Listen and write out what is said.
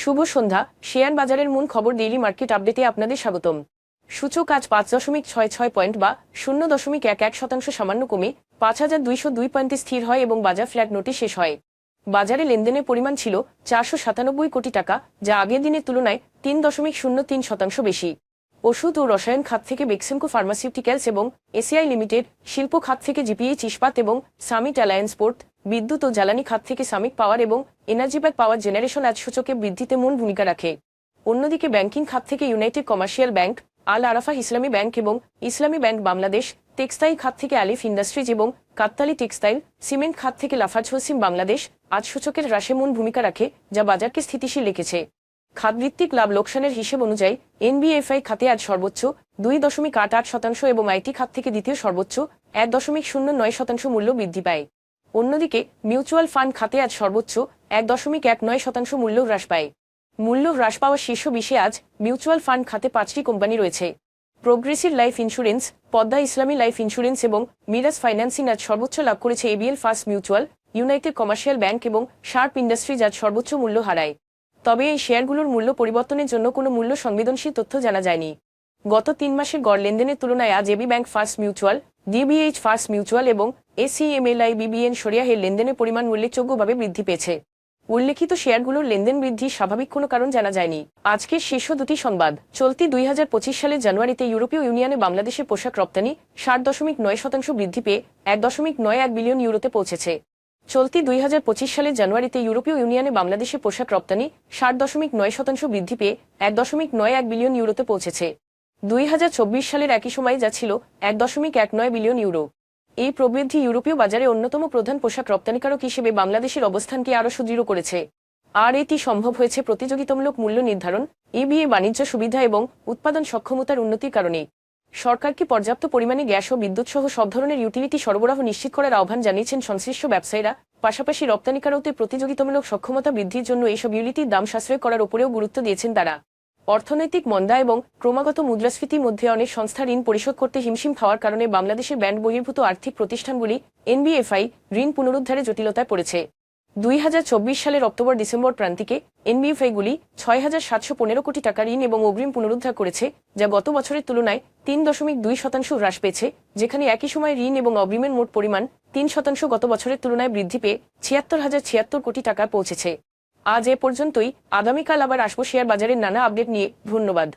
শুভ সন্ধ্যা। Share বাজারের মূল খবর ডেইলি মার্কেট আপডেটে আপনাদের স্বাগতম। সূচক আজ পাঁচ দশমিক ছয় ছয় পয়েন্ট বা শূন্য দশমিক এক এক শতাংশ সামান্য কমে পাঁচ হাজার দুইশো দুই পয়েন্টে স্থির হয় এবং বাজার ফ্ল্যাট নোটে শেষ হয়। বাজারে লেনদেনের পরিমাণ ছিল চারশো সাতানব্বই কোটি টাকা, যা আগের দিনের তুলনায় তিন দশমিক শূন্য তিন শতাংশ বেশি। ওষুধ ও রসায়ন খাত থেকে বেক্সিমকো ফার্মাসিউটিক্যালস এবং এসিআই লিমিটেড, শিল্প খাত থেকে জিপিএইচ ইস্পাত এবং সামিট অ্যালায়েন্স পোর্ট, বিদ্যুৎ ও জ্বালানি খাত থেকে সামিক পাওয়ার এবং এনার্জি ব্যাক পাওয়ার জেনারেশন আজ সূচকে বৃদ্ধিতে মূল ভূমিকা রাখে। অন্যদিকে ব্যাংকিং খাত থেকে united commercial bank, Al Arafah Islami bank এবং ইসলামী ব্যাংক বাংলাদেশ, টেক্সটাইল খাত থেকে আলিফ ইন্ডাস্ট্রিজ এবং কাত্তালি টেক্সটাইল, সিমেন্ট খাত থেকে লাফাজ হোসিম বাংলাদেশ আজ সূচকের হ্রাসে মূল ভূমিকা রাখে, যা বাজারকে স্থিতিশীল রেখেছে। খাতভিত্তিক লাভ লোকসানের হিসেব অনুযায়ী, এনবিএফআই খাতে আজ সর্বোচ্চ দুই দশমিক আট আট শতাংশ এবং আইটি খাত থেকে দ্বিতীয় সর্বোচ্চ এক দশমিক শূন্য নয় শতাংশ মূল্য বৃদ্ধি পায়। অন্যদিকে, মিউচুয়াল ফান্ড খাতে আজ সর্বোচ্চ এক দশমিক এক নয় শতাংশ মূল্য হ্রাস পায়। মূল্য হ্রাস পাওয়া শীর্ষ বিশে আজ মিউচুয়াল ফান্ড খাতে পাঁচটি কোম্পানি রয়েছে। প্রোগ্রেসিভ লাইফ ইন্স্যুরেন্স, পদ্মা ইসলামী লাইফ ইন্স্যুরেন্স এবং মিরাজ ফাইন্যান্সিং আজ সর্বোচ্চ লাভ করেছে ABL first mutual, united commercial bank এবং শার্প ইন্ডাস্ট্রিজ আজ সর্বোচ্চ মূল্য হারায়। তবে এই শেয়ারগুলোর মূল্য পরিবর্তনের জন্য কোনো মূল্য সংবেদনশীল তথ্য জানা যায়নি। গত তিন মাসের গড় লেনদেনের তুলনায় আজ AB bank first mutual, DBH first mutual এবং এসিএমএলআই বিবিএন সরিয়াহের লেনদেনের পরিমাণ উল্লেখযোগ্যভাবে বৃদ্ধি পেয়েছে। উল্লেখিত শেয়ারগুলোর লেনদেন বৃদ্ধির স্বাভাবিক কোনো কারণ জানা যায়নি। আজকের শীর্ষ দুটি সংবাদ। চলতি দুই হাজার পঁচিশ সালের জানুয়ারিতে ইউরোপীয় ইউনিয়নে বাংলাদেশের পোশাক রপ্তানি ষাট দশমিক নয় শতাংশ বৃদ্ধি পেয়ে এক দশমিক নয় এক বিলিয়ন ইউরোতে পৌঁছেছে। চলতি দুই হাজার পঁচিশ সালের জানুয়ারিতে ইউরোপীয় ইউনিয়নে বাংলাদেশে পোশাক রপ্তানি ষাট দশমিক নয় শতাংশ বৃদ্ধি পেয়ে এক দশমিক নয় এক বিলিয়ন ইউরোতে পৌঁছেছে। দুই হাজার চব্বিশ সালের একই সময়ে যা ছিল এক দশমিক এক নয় বিলিয়ন ইউরো। এই প্রবৃদ্ধি ইউরোপীয় বাজারে অন্যতম প্রধান পোশাক রপ্তানিকারক হিসেবে বাংলাদেশের অবস্থানকে আরও সুদৃঢ় করেছে। আর এটি সম্ভব হয়েছে প্রতিযোগিতামূলক মূল্য নির্ধারণ এবিএ বাণিজ্য সুবিধা এবং উৎপাদন সক্ষমতার উন্নতির কারণে। সরকারকে পর্যাপ্ত পরিমাণে গ্যাস ও বিদ্যুৎ সহ সব ধরনের ইউটিলিটি সরবরাহ নিশ্চিত করার আহ্বান জানিয়েছেন সংশ্লিষ্ট ব্যবসায়ীরা। পাশাপাশি রপ্তানিকারকদের প্রতিযোগিতামূলক সক্ষমতা বৃদ্ধির জন্য এইসব ইউলিটির দাম সাশ্রয় করার উপরেও গুরুত্ব দিয়েছেন তারা। অর্থনৈতিক মন্দা এবং ক্রমাগত মুদ্রাস্ফীতির মধ্যে অনেক সংস্থা ঋণ পরিশোধ করতে হিমশিম খাওয়ার কারণে বাংলাদেশের ব্যান্ড বহির্ভূত আর্থিক প্রতিষ্ঠানগুলি এনবিএফআই ঋণ পুনরুদ্ধারে জটিলতায় পড়েছে। দুই হাজার চব্বিশ সালের অক্টোবর ডিসেম্বর প্রান্তিকে এনবিএফআইগুলি ছয় হাজার সাতশো পনেরো কোটি টাকা ঋণ এবং অগ্রিম পুনরুদ্ধার করেছে, যা গত বছরের তুলনায় তিন দশমিক দুই শতাংশ হ্রাস পেয়েছে, যেখানে একই সময় ঋণ এবং অগ্রিমের মোট পরিমাণ তিন শতাংশ গত বছরের তুলনায় বৃদ্ধি পেয়ে ছিয়াত্তর হাজার ছিয়াত্তর কোটি টাকা পৌঁছেছে। আজ এ পর্যন্তই। আগামীকাল আবার আসব শেয়ার বাজারের নানা আপডেট নিয়ে। ধন্যবাদ।